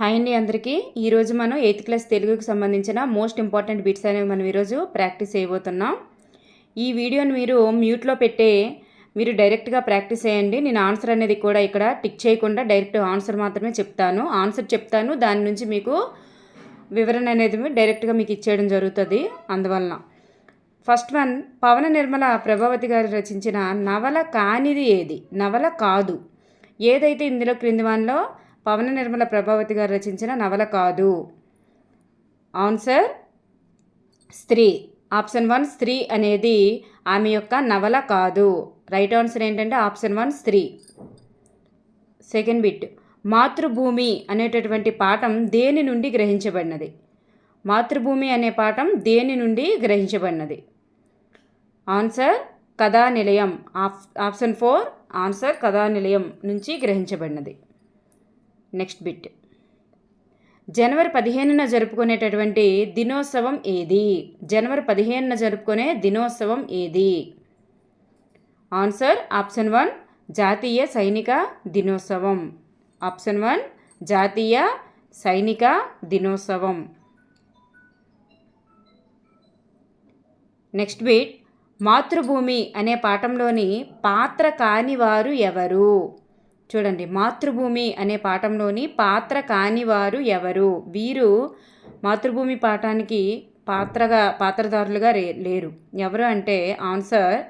Hi అండి అందరికీ. ఈరోజు మనం ఎయిత్ క్లాస్ తెలుగుకి సంబంధించిన మోస్ట్ ఇంపార్టెంట్ బిట్స్ అనేవి మనం ఈరోజు ప్రాక్టీస్ చేయబోతున్నాం. ఈ వీడియోని మీరు మ్యూట్లో పెట్టే మీరు డైరెక్ట్గా ప్రాక్టీస్ చేయండి. నేను ఆన్సర్ అనేది కూడా ఇక్కడ టిక్ చేయకుండా డైరెక్ట్ ఆన్సర్ మాత్రమే చెప్తాను. ఆన్సర్ చెప్తాను దాని నుంచి మీకు వివరణ అనేది డైరెక్ట్గా మీకు ఇచ్చేయడం జరుగుతుంది. అందువలన ఫస్ట్ వన్ పవన నిర్మల ప్రభావతి గారు రచించిన నవల కానిది ఏది? నవల కాదు. ఏదైతే ఇందులో క్రింది వన్లో పవన నిర్మల ప్రభావతి గారు రచించిన నవల కాదు. ఆన్సర్ స్త్రీ. ఆప్షన్ వన్ స్త్రీ అనేది ఆమె యొక్క నవల కాదు. రైట్ ఆన్సర్ ఏంటంటే ఆప్షన్ వన్ స్త్రీ. సెకండ్ బిట్ మాతృభూమి అనేటటువంటి పాఠం దేని నుండి గ్రహించబడినది? మాతృభూమి అనే పాఠం దేని నుండి గ్రహించబడినది? ఆన్సర్ కథా నిలయం ఆప్ ఆప్షన్ ఫోర్ ఆన్సర్ కథా నిలయం నుంచి గ్రహించబడినది. Next bit. జనవరి పదిహేనున జరుపుకునేటటువంటి దినోత్సవం ఏది? జనవరి పదిహేనున జరుపుకునే దినోత్సవం ఏది? ఆన్సర్ ఆప్షన్ వన్ జాతీయ సైనిక దినోత్సవం. ఆప్షన్ వన్ జాతీయ సైనిక దినోత్సవం. నెక్స్ట్ బిట్ మాతృభూమి అనే పాఠంలోని పాత్ర కాని వారు ఎవరు? చూడండి మాతృభూమి అనే పాఠంలోని పాత్ర కానివారు ఎవరు? వీరు మాతృభూమి పాఠానికి పాత్రగా పాత్రధారులుగా రే లేరు. ఎవరు అంటే answer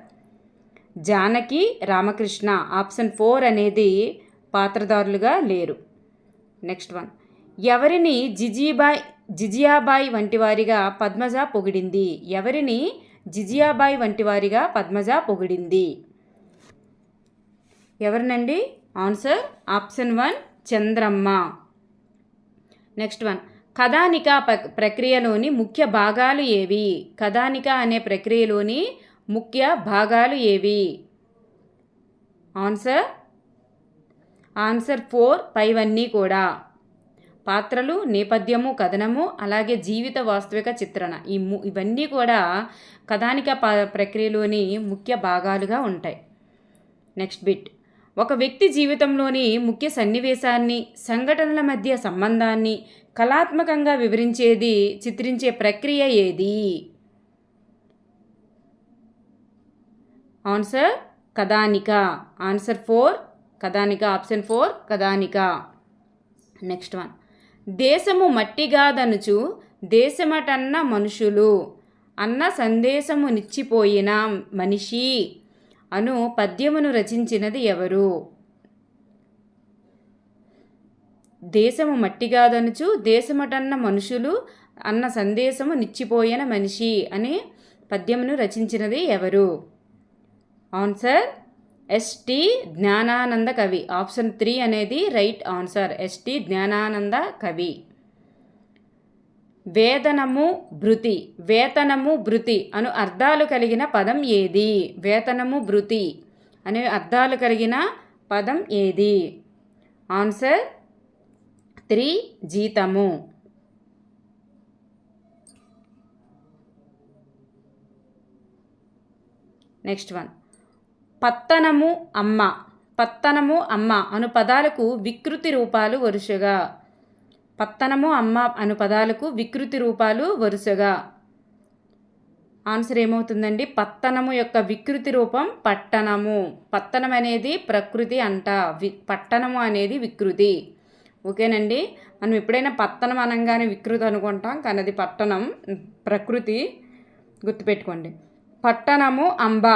Janaki Ramakrishna. Option four అనేది పాత్రధారులుగా లేరు. Next one. ఎవరిని జిజిబాయ్ జిజియాబాయ్ వంటి వారిగా పద్మజ పొగిడింది? ఎవరిని జిజియాబాయ్ వంటి వారిగా పద్మజ పొగిడింది? ఎవరినండి? Answer option one Chandramma. Next one. కథానిక ప్రక్రియలోని ముఖ్య భాగాలు ఏవి? కథానిక అనే ప్రక్రియలోని ముఖ్య భాగాలు ఏవి? ఆన్సర్? ఆన్సర్ ఫోర్ పైవన్నీ కూడా. పాత్రలు నేపథ్యము కథనము అలాగే జీవిత వాస్తవిక చిత్రణ. ఈ ఇవన్నీ కూడా కథానిక ప ప్రక్రియలోని ముఖ్య భాగాలుగా ఉంటాయి. Next bit. ఒక వ్యక్తి జీవితంలోని ముఖ్య సన్నివేశాన్ని సంఘటనల మధ్య సంబంధాన్ని కళాత్మకంగా వివరించేది చిత్రించే ప్రక్రియ ఏది? ఆన్సర్ కథానిక. ఆన్సర్ ఫోర్ కథానిక. ఆప్షన్ ఫోర్ కథానిక. నెక్స్ట్ వన్ దేశము మట్టిగాదనుచు దేశమటన్న మనుషులు అన్న సందేశము నిచ్చిపోయిన మనిషి. అను పద్యమును రచించినది ఎవరు? దేశము మట్టిగాదనుచు దేశమటన్న మనుషులు అన్న సందేశము నిచ్చిపోయిన మనిషి అనే పద్యమును రచించినది ఎవరు? Answer S T Jnanananda Kavi. Option three అనేది right answer. S T Jnanananda Kavi. వేతనము భృతి వేతనము భృతి అను అర్థాలు కలిగిన పదం ఏది? వేతనము భృతి అనే అర్థాలు కలిగిన పదం ఏది? ఆన్సర్ త్రీ జీతము. Next one. పత్తనము అమ్మ పత్తనము అమ్మ అను పదాలకు వికృతి రూపాలు వరుసగా. పత్తనము అమ్మ అను పదాలకు వికృతి రూపాలు వరుసగా. ఆన్సర్ ఏమవుతుందండి? పత్తనము యొక్క వికృతి రూపం పట్టణము. పత్తనం అనేది ప్రకృతి అంట. వి పట్టణము అనేది వికృతి. ఓకేనండి? మనం ఎప్పుడైనా పత్తనం అనగానే వికృతి అనుకుంటాం కానీ అది పట్టణం ప్రకృతి గుర్తుపెట్టుకోండి. పట్టణము అంబ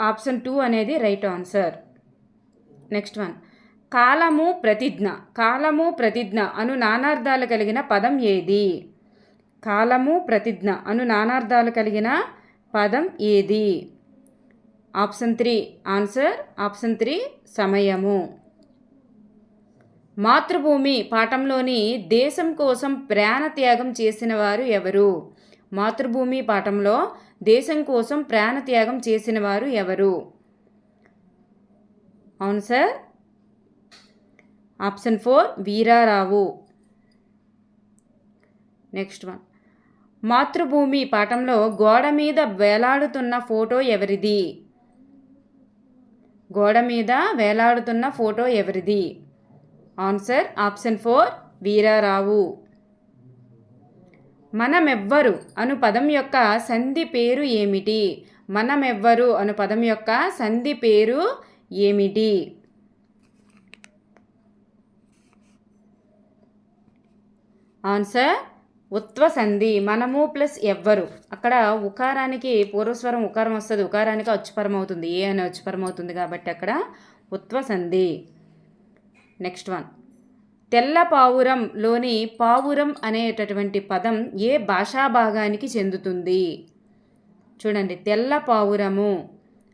ఆప్షన్ టూ అనేది రైట్ ఆన్సర్. Next one. కాలము ప్రతిజ్ఞ కాలము ప్రతిజ్ఞ అను నానార్థాలు కలిగిన పదం ఏది? కాలము ప్రతిజ్ఞ అను నానార్థాలు కలిగిన పదం ఏది? Option three answer option three సమయము. మాతృభూమి పాఠంలోని దేశం కోసం ప్రాణత్యాగం చేసిన వారు ఎవరు? మాతృభూమి పాఠంలో దేశం కోసం ప్రాణత్యాగం చేసిన వారు ఎవరు? Sir option four Veerarao. Next one. Matrubhumi పాఠంలో గోడ మీద వేలాడుతున్న ఫోటో ఎవరిది? గోడ మీద వేలాడుతున్న ఫోటో ఎవరిది? Answer option four Veerarao. మనమెవ్వరు అను పదం యొక్క సంధి పేరు ఏమిటి? మనమెవ్వరు అను పదం యొక్క సంధి పేరు ఏమిటి? ఆన్సర్ ఉత్వ సంధి మనము ప్లస్ ఎవ్వరు. అక్కడ ఉకారానికి పూర్వస్వరం ఉకారం వస్తుంది. ఉకారానికి అచ్చుపరం అవుతుంది ఏ అనే అచ్చుపరం అవుతుంది కాబట్టి అక్కడ ఉత్వ సంధి నెక్స్ట్ వన్ తెల్ల పావురంలోని పావురం అనేటటువంటి పదం ఏ భాషా భాగానికి చెందుతుంది? చూడండి. తెల్ల పావురము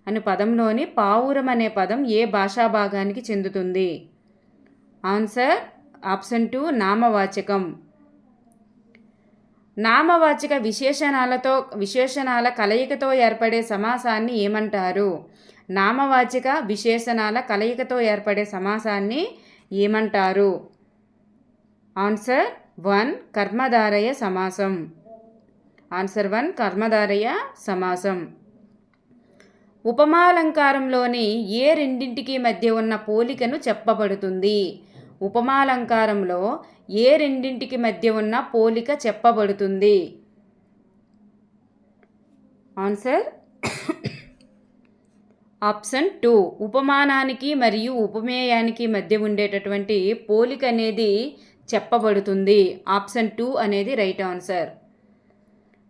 అనే పదంలోని పావురం అనే పదం ఏ భాషా భాగానికి చెందుతుంది? ఆన్సర్ ఆప్షన్ టూ నామవాచకం. నామవాచక విశేషణాలతో విశేషణాల కలయికతో ఏర్పడే సమాసాన్ని ఏమంటారు? నామవాచక విశేషణాల కలయికతో ఏర్పడే సమాసాన్ని ఏమంటారు? ఆన్సర్ వన్ కర్మధారయ సమాసం. ఆన్సర్ వన్ కర్మధారయ సమాసం. ఉపమాలంకారంలోని ఏ రెండింటికి మధ్య ఉన్న పోలికను చెప్పబడుతుంది? ఉపమాలంకారంలో ఏ రెండింటికి మధ్య ఉన్న పోలిక చెప్పబడుతుంది? ఆన్సర్? Option two. ఉపమానానికి మరియు ఉపమేయానికి మధ్య ఉండేటటువంటి పోలిక అనేది చెప్పబడుతుంది. ఆప్షన్ టూ అనేది రైట్ ఆన్సర్.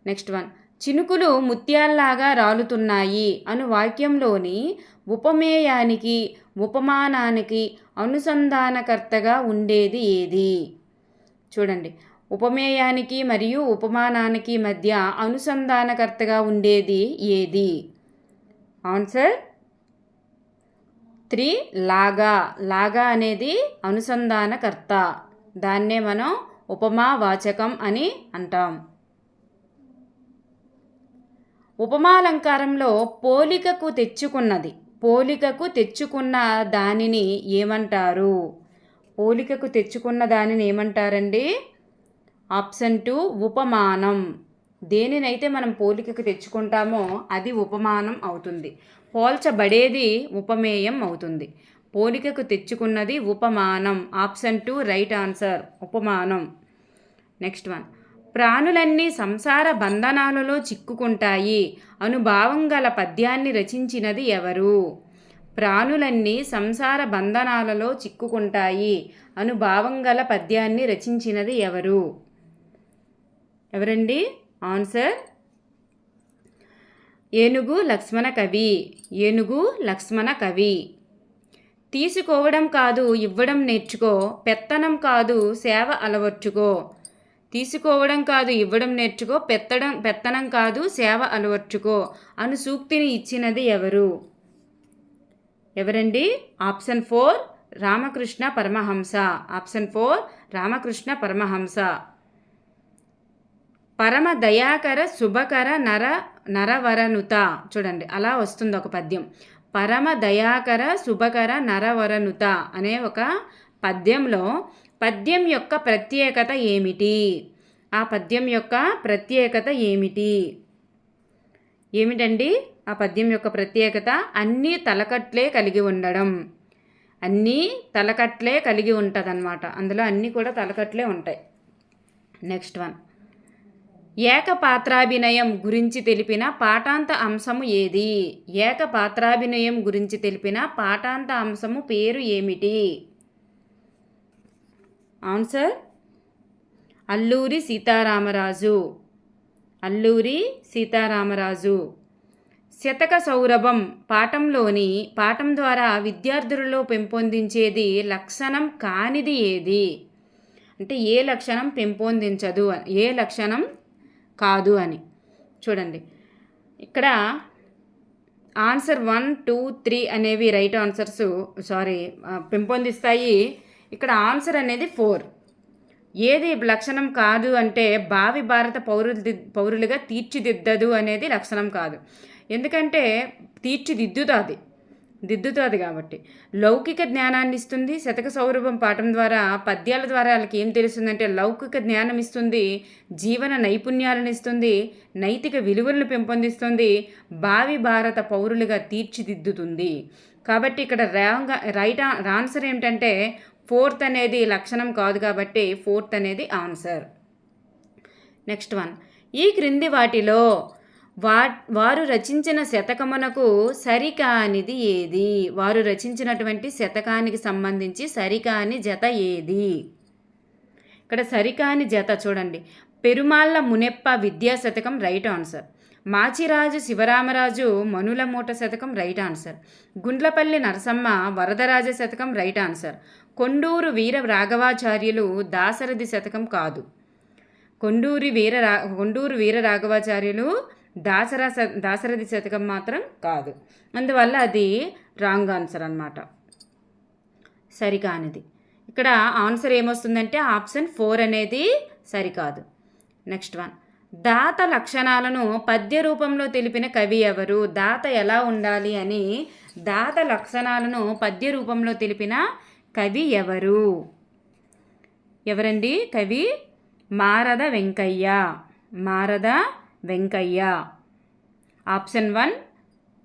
Next one. చినుకులు ముత్యాల్లాగా రాలుతున్నాయి అను వాక్యంలోని ఉపమేయానికి ఉపమానానికి అనుసంధానకర్తగా ఉండేది ఏది? చూడండి. ఉపమేయానికి మరియు ఉపమానానికి మధ్య అనుసంధానకర్తగా ఉండేది ఏది? ఆన్సర్? త్రీ లాగా. లాగా అనేది అనుసంధానకర్త. దాన్నే మనం ఉపమావాచకం అని అంటాం. ఉపమాలంకారంలో పోలికకు తెచ్చుకున్నది. పోలికకు తెచ్చుకున్న దానిని ఏమంటారు? పోలికకు తెచ్చుకున్న దానిని ఏమంటారండి? ఆప్షన్ టూ ఉపమానం. దేనినైతే మనం పోలికకు తెచ్చుకుంటామో అది ఉపమానం అవుతుంది. పోల్చబడేది ఉపమేయం అవుతుంది. పోలికకు తెచ్చుకున్నది ఉపమానం. ఆప్షన్ టూ రైట్ ఆన్సర్ ఉపమానం. Next one. ప్రాణులన్నీ సంసార బంధనాలలో చిక్కుకుంటాయి. అనుభావం గల పద్యాన్ని రచించినది ఎవరు? ప్రాణులన్నీ సంసార బంధనాలలో చిక్కుకుంటాయి. అనుభావం గల పద్యాన్ని రచించినది ఎవరు? ఎవరండి? ఆన్సర్? ఏనుగు లక్ష్మణ కవి. ఏనుగు లక్ష్మణ కవి. తీసుకోవడం కాదు ఇవ్వడం నేర్చుకో. పెత్తనం కాదు సేవ అలవర్చుకో. తీసుకోవడం కాదు ఇవ్వడం నేర్చుకో పెత్తడం పెత్తనం కాదు సేవ అలవర్చుకో అను సూక్తిని ఇచ్చినది ఎవరు? ఎవరండి? Option four Ramakrishna Paramahamsa. Option four Ramakrishna Paramahamsa. పరమ దయాకర శుభకర నర నరవరనుత. చూడండి అలా వస్తుంది ఒక పద్యం. పరమ దయాకర శుభకర నరవరనుత అనే ఒక పద్యంలో పద్యం యొక్క ప్రత్యేకత ఏమిటి? ఆ పద్యం యొక్క ప్రత్యేకత ఏమిటి? ఏమిటండి? ఆ పద్యం యొక్క ప్రత్యేకత అన్నీ తలకట్లే కలిగి ఉండడం. అన్నీ తలకట్లే కలిగి ఉంటుందన్నమాట. అందులో అన్నీ కూడా తలకట్లే ఉంటాయి. నెక్స్ట్ వన్ ఏకపాత్రాభినయం గురించి తెలిపిన పాఠాంత అంశము ఏది? ఏకపాత్రాభినయం గురించి తెలిపిన పాఠాంత అంశము పేరు ఏమిటి? ఆన్సర్? అల్లూరి సీతారామరాజు. అల్లూరి సీతారామరాజు. శతక సౌరభం పాఠంలోని పాఠం ద్వారా విద్యార్థులలో పెంపొందించేది లక్షణం కానిది ఏది? అంటే ఏ లక్షణం పెంపొందించదు ఏ లక్షణం కాదు అని. చూడండి. ఇక్కడ ఆన్సర్ వన్ టూ త్రీ అనేవి రైట్ ఆన్సర్స్ సారీ పెంపొందిస్తాయి. ఇక్కడ ఆన్సర్ అనేది ఫోర్. ఏది లక్షణం కాదు అంటే భావి భారత పౌరులు పౌరులుగా తీర్చిదిద్దదు అనేది లక్షణం కాదు. ఎందుకంటే తీర్చిదిద్దుతుంది దిద్దుతుంది కాబట్టి. లౌకిక జ్ఞానాన్ని ఇస్తుంది శతక సౌరభం పాఠం ద్వారా పద్యాల ద్వారా వాళ్ళకి ఏం తెలుస్తుందంటే లౌకిక జ్ఞానం ఇస్తుంది జీవన నైపుణ్యాలను ఇస్తుంది నైతిక విలువలను పెంపొందిస్తుంది భావి భారత పౌరులుగా తీర్చిదిద్దుతుంది. కాబట్టి ఇక్కడ రాంగ్ రైట్ ఆన్సర్ ఏమిటంటే ఫోర్త్ అనేది లక్షణం కాదు కాబట్టి ఫోర్త్ అనేది ఆన్సర్. Next one. ఈ క్రింది వాటిలో వా వారు రచించిన శతకమునకు సరికానిది ఏది? వారు రచించినటువంటి శతకానికి సంబంధించి సరికాని జత ఏది? ఇక్కడ సరికాని జత చూడండి. పెరుమాళ్ళ మునెప్ప విద్యా శతకం రైట్ ఆన్సర్. మాచిరాజు శివరామరాజు మనుల మూట శతకం రైట్ ఆన్సర్. గుండ్లపల్లి నరసమ్మ వరదరాజ శతకం రైట్ ఆన్సర్. కొండూరు వీర రాఘవాచార్యులు దాశరథి శతకం కాదు. కొండూరి వీర రా కొండూరు వీర రాఘవాచార్యులు దాసరా దాశరథి శతకం మాత్రం కాదు. అందువల్ల అది రాంగ్ ఆన్సర్ అన్నమాట. సరికానిది. ఇక్కడ ఆన్సర్ ఏమొస్తుందంటే ఆప్షన్ ఫోర్ అనేది సరికాదు. Next one. దాత లక్షణాలను పద్య రూపంలో తెలిపిన కవి ఎవరు? దాత ఎలా ఉండాలి అని దాత లక్షణాలను పద్య రూపంలో తెలిపిన కవి ఎవరు? ఎవరండి కవి? Marada Venkayya. Marada Venkayya. Option one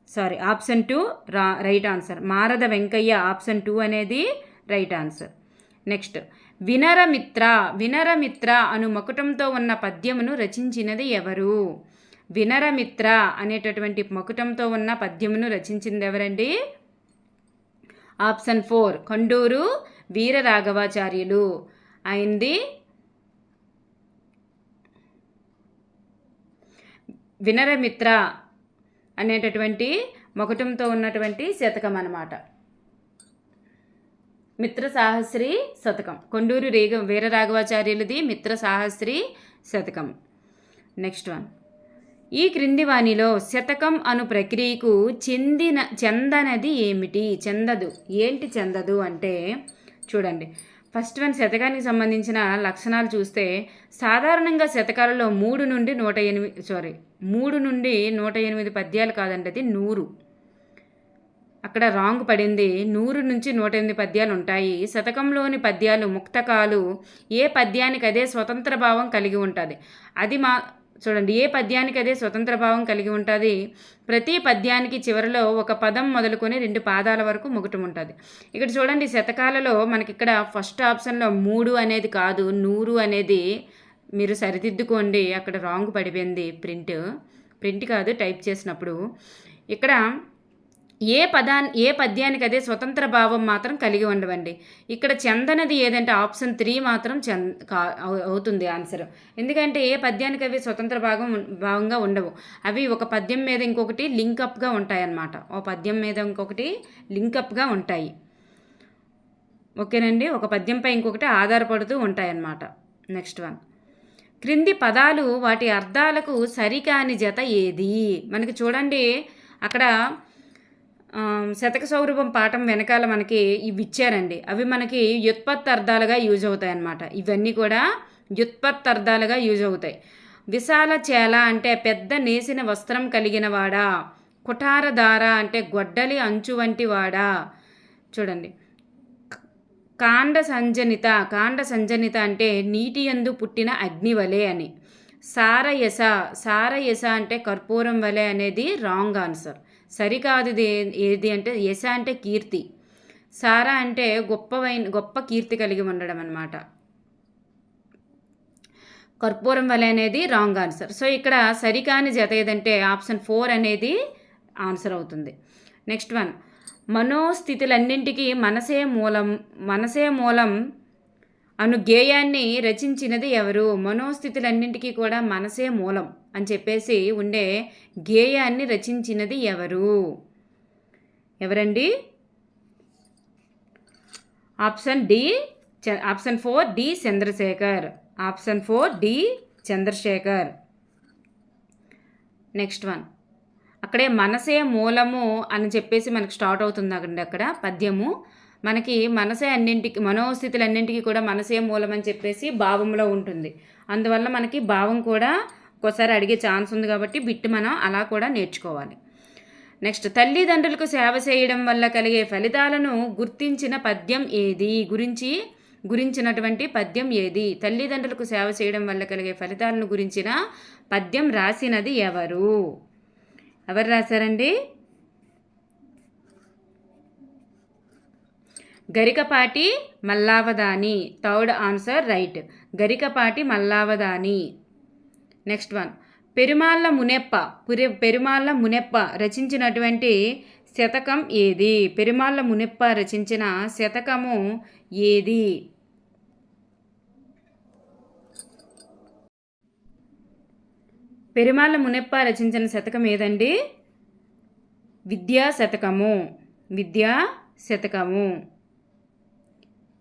sorry option two రా right answer. Marada Venkayya option two అనేది రైట్ ఆన్సర్. నెక్స్ట్ వినరమిత్ర వినరమిత్ర అను మకుటంతో ఉన్న పద్యమును రచించినది ఎవరు? వినరమిత్ర అనేటటువంటి మకుటంతో ఉన్న పద్యమును రచించింది ఎవరండి ఆప్షన్ ఫోర్ కొండూరు వీరరాఘవాచార్యులు. అయింది. వినరమిత్ర అనేటటువంటి మొకటంతో ఉన్నటువంటి శతకం అన్నమాట. మిత్ర సాహస్రి శతకం. కొండూరు రేగ వీరరాఘవాచార్యులది మిత్ర సాహస్రి శతకం. Next one. ఈ క్రింది వాణిలో శతకం అను ప్రక్రియకు చెందిన చెందనది ఏమిటి? చెందదు. ఏంటి చెందదు అంటే చూడండి. ఫస్ట్ వన్ శతకానికి సంబంధించిన లక్షణాలు చూస్తే సాధారణంగా శతకాలలో మూడు నుండి నూట ఎనిమిది సారీ మూడు నుండి నూట ఎనిమిది పద్యాలు కాదండి అది నూరు. అక్కడ రాంగ్ పడింది. నూరు నుంచి నూట ఎనిమిది పద్యాలు ఉంటాయి. శతకంలోని పద్యాలు ముక్తకాలు ఏ పద్యానికి అదే స్వతంత్ర భావం కలిగి ఉంటుంది. అది మా చూడండి ఏ పద్యానికి అదే స్వతంత్ర భావం కలిగి ఉంటుంది? ప్రతి పద్యానికి చివరిలో ఒక పదం మొదలుకొని రెండు పాదాల వరకు ముగటం ఉంటుంది ఇక్కడ చూడండి శతకాలలో మనకి ఇక్కడ ఫస్ట్ ఆప్షన్లో మూడు అనేది కాదు నూరు అనేది మీరు సరిదిద్దుకోండి అక్కడ రాంగ్ పడిపోయింది ప్రింట్. ప్రింట్ కాదు టైప్ చేసినప్పుడు. ఇక్కడ ఏ పదా ఏ పద్యానికి అదే స్వతంత్ర భావం మాత్రం కలిగి ఉండవండి. ఇక్కడ చందనది ఏదంటే ఆప్షన్ త్రీ మాత్రం చంద అవు- అవుతుంది ఆన్సర్. ఎందుకంటే ఏ పద్యానికి అవి స్వతంత్ర భాగం భాగంగా ఉండవు. అవి ఒక పద్యం మీద ఇంకొకటి లింకప్గా ఉంటాయి అన్నమాట ఓ పద్యం మీద ఇంకొకటి లింకప్గా ఉంటాయి. ఓకేనండి? ఒక పద్యంపై ఇంకొకటి ఆధారపడుతూ ఉంటాయన్నమాట. Next one. క్రింది పదాలు వాటి అర్థాలకు సరికాని జత ఏది? మనకి చూడండి అక్కడ శతక సౌరభం పాఠం వెనకాల మనకి ఇవి ఇచ్చారండి. అవి మనకి వ్యుత్పత్తి అర్థాలుగా యూజ్ అవుతాయి అన్నమాట ఇవన్నీ కూడా వ్యుత్పత్తి అర్థాలుగా యూజ్ అవుతాయి. విశాల చేల అంటే పెద్ద నేసిన వస్త్రం కలిగిన వాడా? కుఠారధార అంటే గొడ్డలి అంచు వంటి వాడా? చూడండి. కాండ సంజనిత కాండ సంజనిత అంటే నీటి యందు పుట్టిన అగ్ని వలె అని. సారయస సారయస అంటే కర్పూరం వలె అనేది రాంగ్ ఆన్సర్. సరికాదుది ఏది అంటే యశ అంటే కీర్తి. సారా అంటే గొప్పవైన గొప్ప కీర్తి కలిగి ఉండడం అనమాట కర్పూరం వలె అనేది రాంగ్ ఆన్సర్. సో ఇక్కడ సరికాని జత ఏదంటే ఆప్షన్ ఫోర్ అనేది ఆన్సర్ అవుతుంది. Next one. మనోస్థితులన్నింటికీ మనసే మూలం మనసే మూలం అను గేయాన్ని రచించినది ఎవరు? మనోస్థితులన్నింటికీ కూడా మనసే మూలం అని చెప్పేసి ఉండే గేయాన్ని రచించినది ఎవరు? ఎవరండి? ఆప్షన్ డి చ- option four D Chandrasekhar. Option four D Chandrasekhar. Next one. అక్కడే మనసే మూలము అని చెప్పేసి మనకు స్టార్ట్ అవుతుంది అక్కడ అక్కడ పద్యము. మనకి మనసే అన్నింటికి మనోస్థితులన్నింటికి కూడా మనసే మూలం అని చెప్పేసి భావంలో ఉంటుంది. అందువల్ల మనకి భావం కూడా ఒక్కోసారి అడిగే ఛాన్స్ ఉంది కాబట్టి బిట్టు మనం అలా కూడా నేర్చుకోవాలి. నెక్స్ట్ తల్లిదండ్రులకు సేవ చేయడం వల్ల కలిగే ఫలితాలను గుర్తించిన పద్యం ఏది? గురించి గురించినటువంటి పద్యం ఏది? తల్లిదండ్రులకు సేవ చేయడం వల్ల కలిగే ఫలితాలను గురించిన పద్యం రాసినది ఎవరు? ఎవరు రాశారండి? Garikapati Mallavadhani third answer right. Garikapati Mallavadhani next one. Perumalla Muneppa. పురి పెరుమాళ్ళ మునెప్ప రచించినటువంటి శతకం ఏది? పెరుమాళ్ళ మునెప్ప రచించిన శతకము ఏది? పెరుమాళ్ళ మునెప్ప రచించిన శతకం ఏదండి? విద్యా శతకము. విద్యా శతకము.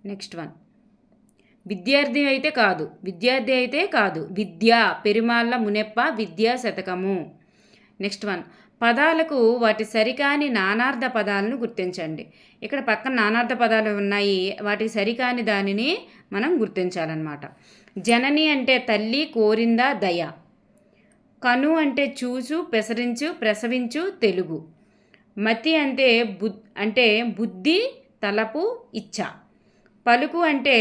Next one. విద్యార్థి అయితే కాదు. విద్యార్థి అయితే కాదు. విద్య పెరుమాళ్ళ మునెప్ప విద్యా శతకము. Next one. పదాలకు వాటి సరికాని నానార్థ పదాలను గుర్తించండి. ఇక్కడ పక్కన నానార్థ పదాలు ఉన్నాయి. వాటి సరికాని దానిని మనం గుర్తించాలన్నమాట. జనని అంటే తల్లి కోరిందా దయ. కను అంటే చూసు పెసరించు ప్రసవించు తెలుగు. మతి అంటే బుద్ అంటే బుద్ధి తలపు ఇచ్చ. పలుకు అంటే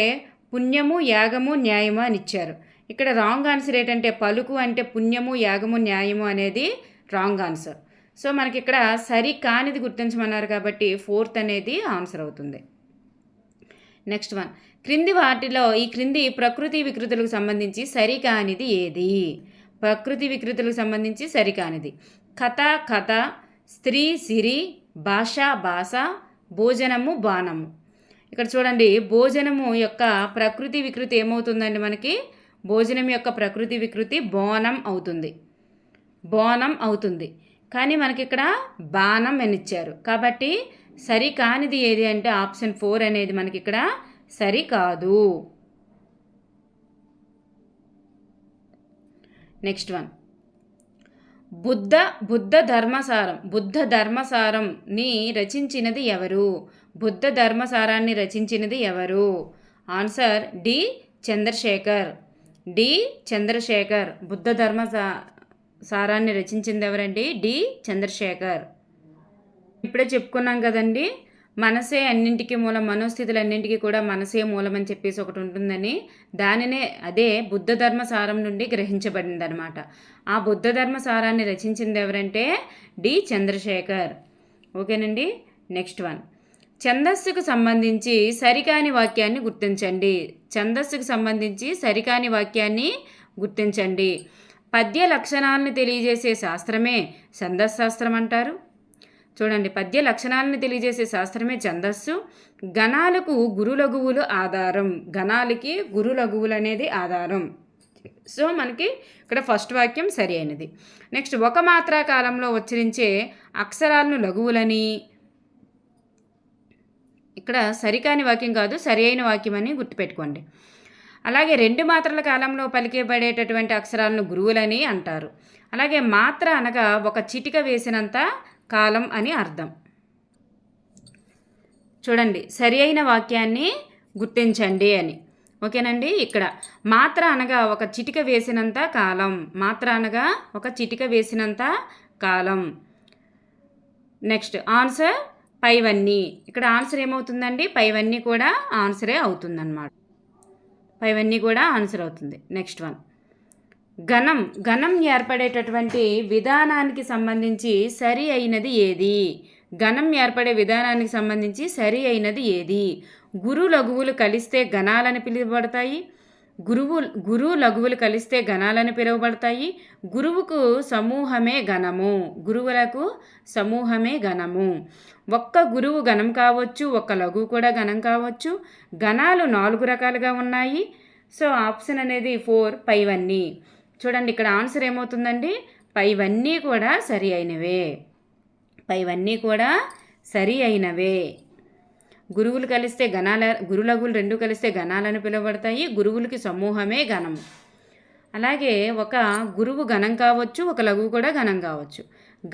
పుణ్యము యాగము న్యాయము అని ఇచ్చారు. ఇక్కడ రాంగ్ ఆన్సర్ ఏంటంటే పలుకు అంటే పుణ్యము యాగము న్యాయము అనేది రాంగ్ ఆన్సర్. సో మనకి ఇక్కడ సరి కానిది గుర్తించమన్నారు కాబట్టి ఫోర్త్ అనేది ఆన్సర్ అవుతుంది. Next one. క్రింది వాటిలో ఈ క్రింది ప్రకృతి వికృతులకు సంబంధించి సరికానిది ఏది? ప్రకృతి వికృతులకు సంబంధించి సరికానిది కథ కథ స్త్రీ సిరి భాష భాష భోజనము బాణము. ఇక్కడ చూడండి భోజనము యొక్క ప్రకృతి వికృతి ఏమవుతుందండి మనకి? భోజనం యొక్క ప్రకృతి వికృతి బోనం అవుతుంది. బోనం అవుతుంది. కానీ మనకి ఇక్కడ బాణం అని ఇచ్చారు. కాబట్టి సరి కానిది ఏది అంటే ఆప్షన్ ఫోర్ అనేది మనకి ఇక్కడ సరి కాదు నెక్స్ట్ వన్. బుద్ధ బుద్ధ ధర్మసారం బుద్ధ ధర్మసారంని రచించినది ఎవరు? బుద్ధ ధర్మసారాన్ని రచించినది ఎవరు? Answer D. Chandrasekhar. D. Chandrasekhar. Buddha Dharma సారాన్ని రచించింది ఎవరండి? డి. చంద్రశేఖర్. ఇప్పుడే చెప్పుకున్నాం కదండి మనసే అన్నింటికి మూలం మనోస్థితులన్నింటికి కూడా మనసే మూలం అని చెప్పేసి ఒకటి ఉంటుందని. దానినే అదే బుద్ధ ధర్మ సారం నుండి గ్రహించబడింది అనమాట ఆ బుద్ధ ధర్మ సారాన్ని రచించింది ఎవరంటే డి. చంద్రశేఖర్. ఓకేనండి నెక్స్ట్ వన్. ఛందస్సుకు సంబంధించి సరికాని వాక్యాన్ని గుర్తించండి. ఛందస్సుకు సంబంధించి సరికాని వాక్యాన్ని గుర్తించండి. పద్య లక్షణాలను తెలియజేసే శాస్త్రమే ఛందస్శాస్త్రం అంటారు. చూడండి పద్య లక్షణాలను తెలియజేసే శాస్త్రమే ఛందస్సు. గణాలకు గురులఘువులు ఆధారం. గణాలకి గురులఘువులు అనేది ఆధారం. సో మనకి ఇక్కడ ఫస్ట్ వాక్యం సరి అయినది. నెక్స్ట్ ఒక మాత్రా కాలంలో ఉచ్చరించే అక్షరాలను లఘువులని ఇక్కడ సరికాని వాక్యం కాదు సరి అయిన వాక్యం అని గుర్తుపెట్టుకోండి. అలాగే రెండు మాత్రల కాలంలో పలికేబడేటటువంటి అక్షరాలను గురువులని అంటారు. అలాగే మాత్ర అనగా ఒక చిటిక వేసినంత కాలం అని అర్థం. చూడండి సరి అయిన వాక్యాన్ని గుర్తించండి అని. ఓకేనండి? ఇక్కడ మాత్ర అనగా ఒక చిటిక వేసినంత కాలం. మాత్ర అనగా ఒక చిటిక వేసినంత కాలం. నెక్స్ట్ ఆన్సర్ పైవన్నీ. ఇక్కడ ఆన్సర్ ఏమవుతుందండి? పైవన్నీ కూడా ఆన్సరే అవుతుందన్నమాట. పైవన్నీ కూడా ఆన్సర్ అవుతుంది. Next one. ఘనం. ఘనం ఏర్పడేటటువంటి విధానానికి సంబంధించి సరి అయినది ఏది? ఘనం ఏర్పడే విధానానికి సంబంధించి సరి అయినది ఏది? గురు లఘువులు కలిస్తే ఘనాలని పిలువబడతాయి. గురువు గురువు లఘువులు కలిస్తే గణాలని పిలువబడతాయి. గురువుకు సమూహమే గణము గురువులకు సమూహమే గణము ఒక్క గురువు గణం కావచ్చు ఒక్క లఘువు కూడా గణం కావచ్చు. గణాలు నాలుగు రకాలుగా ఉన్నాయి. సో ఆప్షన్ అనేది ఫోర్ పైవన్నీ. చూడండి ఇక్కడ ఆన్సర్ ఏమవుతుందండి? పైవన్నీ కూడా సరి అయినవే. పైవన్నీ కూడా సరి అయినవే. గురువులు కలిస్తే గణాల గురులగులు రెండు కలిస్తే గణాలని పిలువబడతాయి గురువులకి సమూహమే గణము అలాగే ఒక గురువు గణం కావచ్చు ఒక లఘువు కూడా గణం కావచ్చు.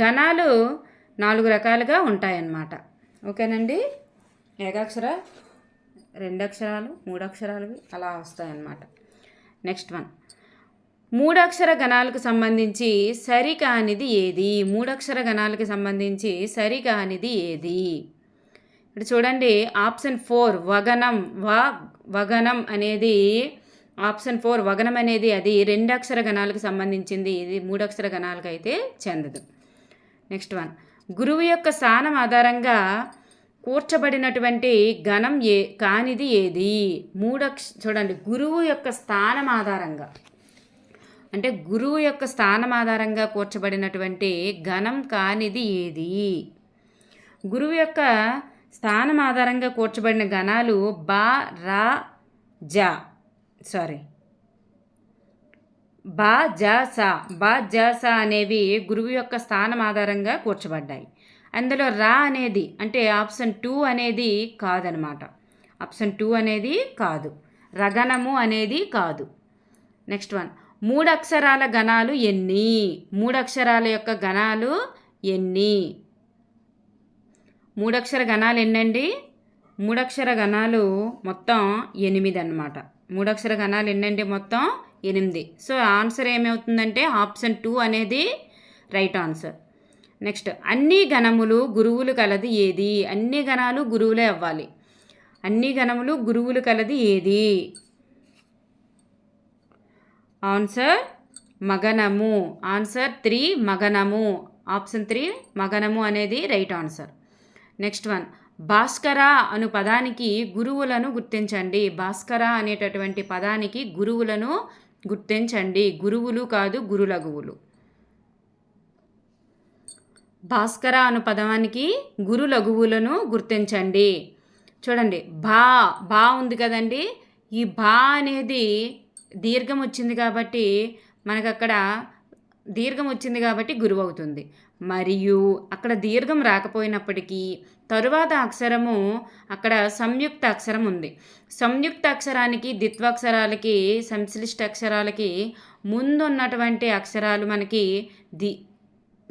గణాలు నాలుగు రకాలుగా ఉంటాయన్నమాట. ఓకేనండి? ఏకాక్షర రెండు అక్షరాలు మూడు అక్షరాలు అలా వస్తాయన్నమాట. Next one. మూడక్షర గణాలకు సంబంధించి సరికానిది ఏది? మూడక్షర గణాలకు సంబంధించి సరికానిది ఏది? ఇక్కడ చూడండి ఆప్షన్ ఫోర్ వగనం వా వగనం అనేది ఆప్షన్ ఫోర్ వగనం అనేది అది రెండు అక్షర గణాలకు సంబంధించింది. ఇది మూడక్షర గణాలకు అయితే చెందదు. Next one. గురువు యొక్క స్థానం ఆధారంగా కూర్చబడినటువంటి గణం ఏ కానిది ఏది? మూడక్ష చూడండి గురువు యొక్క స్థానం ఆధారంగా. అంటే గురువు యొక్క స్థానం ఆధారంగా కూర్చబడినటువంటి గణం కానిది ఏది? గురువు యొక్క స్థానం ఆధారంగా కూర్చబడిన గణాలు బా రా జా. సారీ బా జా సా. బా జా సా అనేవి గురువు యొక్క స్థానం ఆధారంగా కూర్చబడ్డాయి. అందులో రా అనేది అంటే ఆప్షన్ టూ అనేది కాదనమాట. ఆప్షన్ టూ అనేది కాదు. రగణము అనేది కాదు. Next one. మూడు అక్షరాల గణాలు ఎన్ని? మూడు అక్షరాల యొక్క గణాలు ఎన్ని? మూడక్షర గణాలు ఎన్నండి? మూడక్షర గణాలు మొత్తం ఎనిమిది అన్నమాట. మూడక్షర గణాలు ఎన్నండి మొత్తం ఎనిమిది. సో ఆన్సర్ ఏమవుతుందంటే ఆప్షన్ టూ అనేది రైట్ ఆన్సర్. నెక్స్ట్ అన్ని గణములు గురువులు కలది ఏది? అన్ని గణాలు గురువులే అవ్వాలి. అన్ని గణములు గురువులు కలది ఏది? ఆన్సర్ మగనము. ఆన్సర్ త్రీ మగనము. ఆప్షన్ త్రీ మగనము అనేది right answer. Next one. Bhaskara అను పదానికి గురువులను గుర్తించండి. భాస్కర అనేటటువంటి పదానికి గురువులను గుర్తించండి. గురువులు కాదు గురులగువులు. భాస్కర అను పదానికి గురు లఘువులను గుర్తించండి. చూడండి భా బా ఉంది కదండి. ఈ భా అనేది దీర్ఘం వచ్చింది కాబట్టి మనకు అక్కడ దీర్ఘం వచ్చింది కాబట్టి గురువు అవుతుంది. మరియు అక్కడ దీర్ఘం రాకపోయినప్పటికీ తరువాత అక్షరము అక్కడ సంయుక్త అక్షరం ఉంది. సంయుక్త అక్షరానికి ద్విత్వాక్షరాలకి సంశ్లిష్ట అక్షరాలకి ముందున్నటువంటి అక్షరాలు మనకి ది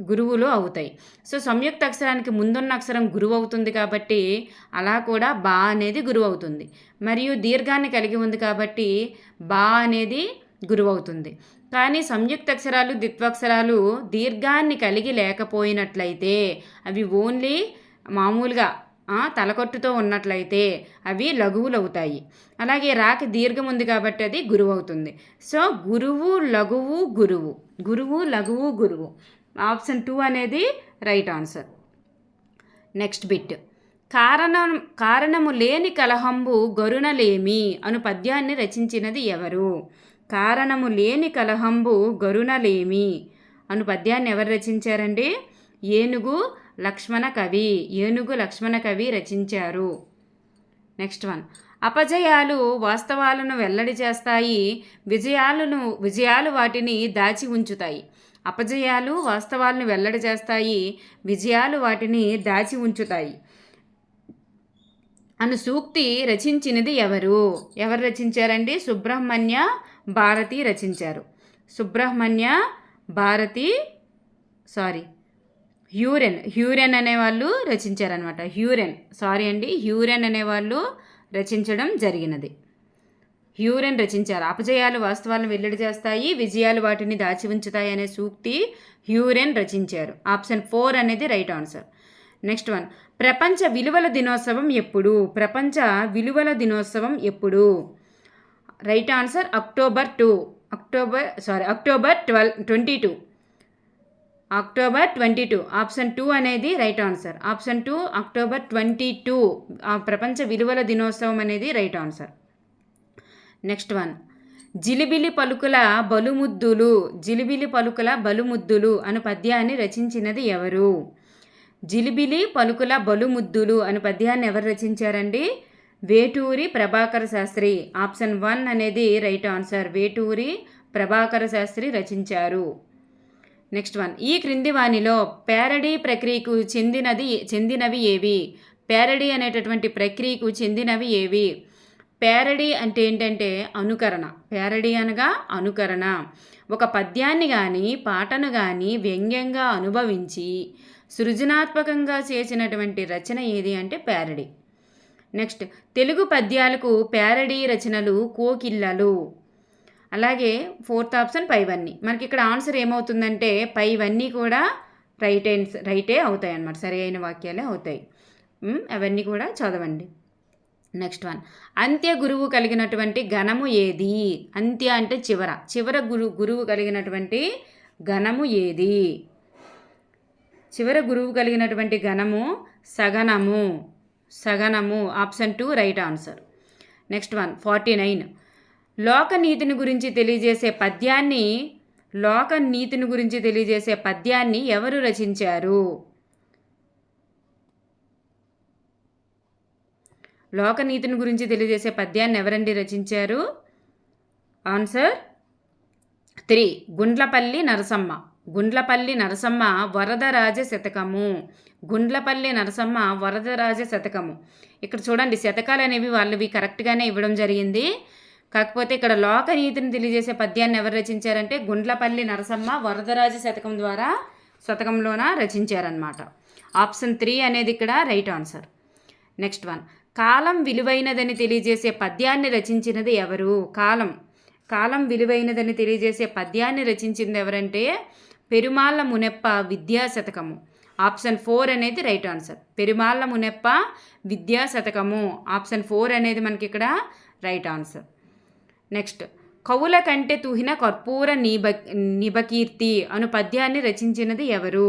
గురువులు అవుతాయి. సో సంయుక్త అక్షరానికి ముందున్న అక్షరం గురువు అవుతుంది కాబట్టి అలా కూడా బా అనేది గురువు అవుతుంది. మరియు దీర్ఘాన్ని కలిగి ఉంది కాబట్టి బా అనేది గురువు అవుతుంది. కానీ సంయుక్తక్షరాలు ద్విత్వాక్షరాలు దీర్ఘాన్ని కలిగి లేకపోయినట్లయితే అవి ఓన్లీ మామూలుగా తలకొట్టుతో ఉన్నట్లయితే అవి లఘువులు అవుతాయి అలాగే రాకి దీర్ఘం ఉంది కాబట్టి అది గురువు అవుతుంది సో గురువు లఘువు గురువు. గురువు లఘువు గురువు. ఆప్షన్ టూ అనేది రైట్ ఆన్సర్. Next bit. కారణం కారణము లేని కలహంబు గరుణలేమి అను పద్యాన్ని రచించినది ఎవరు? కారణము లేని కలహంబు గరుణలేమి అను పద్యాన్ని ఎవరు రచించారండి? ఏనుగు లక్ష్మణ కవి ఏనుగు లక్ష్మణ కవి రచించారు. Next one. అపజయాలు వాస్తవాలను వెల్లడి చేస్తాయి విజయాలను విజయాలు వాటిని దాచి ఉంచుతాయి. అపజయాలు వాస్తవాలను వెల్లడి చేస్తాయి విజయాలు వాటిని దాచి ఉంచుతాయి. అను సూక్తి రచించినది ఎవరు? ఎవరు రచించారండి? సుబ్రహ్మణ్య భారతి రచించారు. సుబ్రహ్మణ్య భారతి సారీ హ్యూరెన్ హ్యూరెన్ అనేవాళ్ళు రచించారనమాట హ్యూరెన్ సారీ అండి హ్యూరెన్ అనేవాళ్ళు రచించడం జరిగినది. హ్యూరెన్ రచించారు. అపజయాలు వాస్తవాలను వెల్లడి చేస్తాయి విజయాలు వాటిని దాచి ఉంచుతాయి అనే సూక్తి హ్యూరెన్ రచించారు. ఆప్షన్ ఫోర్ అనేది రైట్ ఆన్సర్. Next one. ప్రపంచ విలువల దినోత్సవం ఎప్పుడు? ప్రపంచ విలువల దినోత్సవం ఎప్పుడు? Right answer October two. October sorry October twelve twenty two. October twenty two. Option two అనేది right answer. Option two October twenty two. ప్రపంచ విలువల దినోత్సవం అనేది రైట్ ఆన్సర్. Next one. జిలిబిలి పలుకుల బలుముద్దులు. జిలిబిలి పలుకుల బలుముద్దులు అను పద్యాన్ని రచించినది ఎవరు? జిలిబిలి పలుకుల బలుముద్దులు అనే పద్యాన్ని ఎవరు రచించారండి? వేటూరి ప్రభాకర శాస్త్రి. ఆప్షన్ వన్ అనేది రైట్ ఆన్సర్. వేటూరి ప్రభాకర శాస్త్రి రచించారు. Next one. ఈ క్రింది వాణిలో ప్యారడీ ప్రక్రియకు చెందినది చెందినవి ఏవి? ప్యారడీ అనేటటువంటి ప్రక్రియకు చెందినవి ఏవి? ప్యారడీ అంటే ఏంటంటే అనుకరణ. ప్యారడీ అనగా అనుకరణ. ఒక పద్యాన్ని కానీ పాటను కానీ వ్యంగ్యంగా అనుభవించి సృజనాత్మకంగా చేసినటువంటి రచన ఏది అంటే ప్యారడీ. నెక్స్ట్ తెలుగు పద్యాలకు ప్యారడీ రచనలు కోకిల్లలు. అలాగే ఫోర్త్ ఆప్షన్ పైవన్నీ. మనకి ఇక్కడ ఆన్సర్ ఏమవుతుందంటే పైవన్నీ కూడా రైట్ రైటే అవుతాయి అన్నమాట. సరి అయిన వాక్యాలే అవుతాయి. అవన్నీ కూడా చదవండి. Next one. అంత్య గురువు కలిగినటువంటి ఘనము ఏది? అంత్య అంటే చివర. చివర గురు గురువు కలిగినటువంటి ఘనము ఏది? చివర గురువు కలిగినటువంటి గణము సగనము. సగనము option two right answer. Next one forty nine. లోకనీతిని గురించి తెలియజేసే పద్యాన్ని లోక నీతిని గురించి తెలియజేసే పద్యాన్ని ఎవరు రచించారు? లోకనీతిని గురించి తెలియజేసే పద్యాన్ని ఎవరండి రచించారు? Answer three Gundlapalli Narasamma. Gundlapalli Narasamma Varadaraja శతకము. గుండ్లపల్లి నరసమ్మ వరదరాజ శతకము. ఇక్కడ చూడండి శతకాలు అనేవి వాళ్ళవి కరెక్ట్గానే ఇవ్వడం జరిగింది. కాకపోతే ఇక్కడ లోకనీతిని తెలియజేసే పద్యాన్ని ఎవరు రచించారంటే గుండ్లపల్లి నరసమ్మ వరదరాజ శతకం ద్వారా శతకంలోన రచించారనమాట ఆప్షన్ త్రీ అనేది ఇక్కడ రైట్ ఆన్సర్. Next one. కాలం విలువైనదని తెలియజేసే పద్యాన్ని రచించినది ఎవరు? కాలం. కాలం విలువైనదని తెలియజేసే పద్యాన్ని రచించింది ఎవరంటే పెరుమాళ్ళ మునెప్ప విద్యా శతకము ఆప్షన్ ఫోర్ అనేది right answer. Perumalla Muneppa Vidya Shatakamu option four అనేది మనకి ఇక్కడ రైట్ ఆన్సర్. నెక్స్ట్ కవుల కంటే తూహిన కర్పూర నిబ నిబకీర్తి అను పద్యాన్ని రచించినది ఎవరు?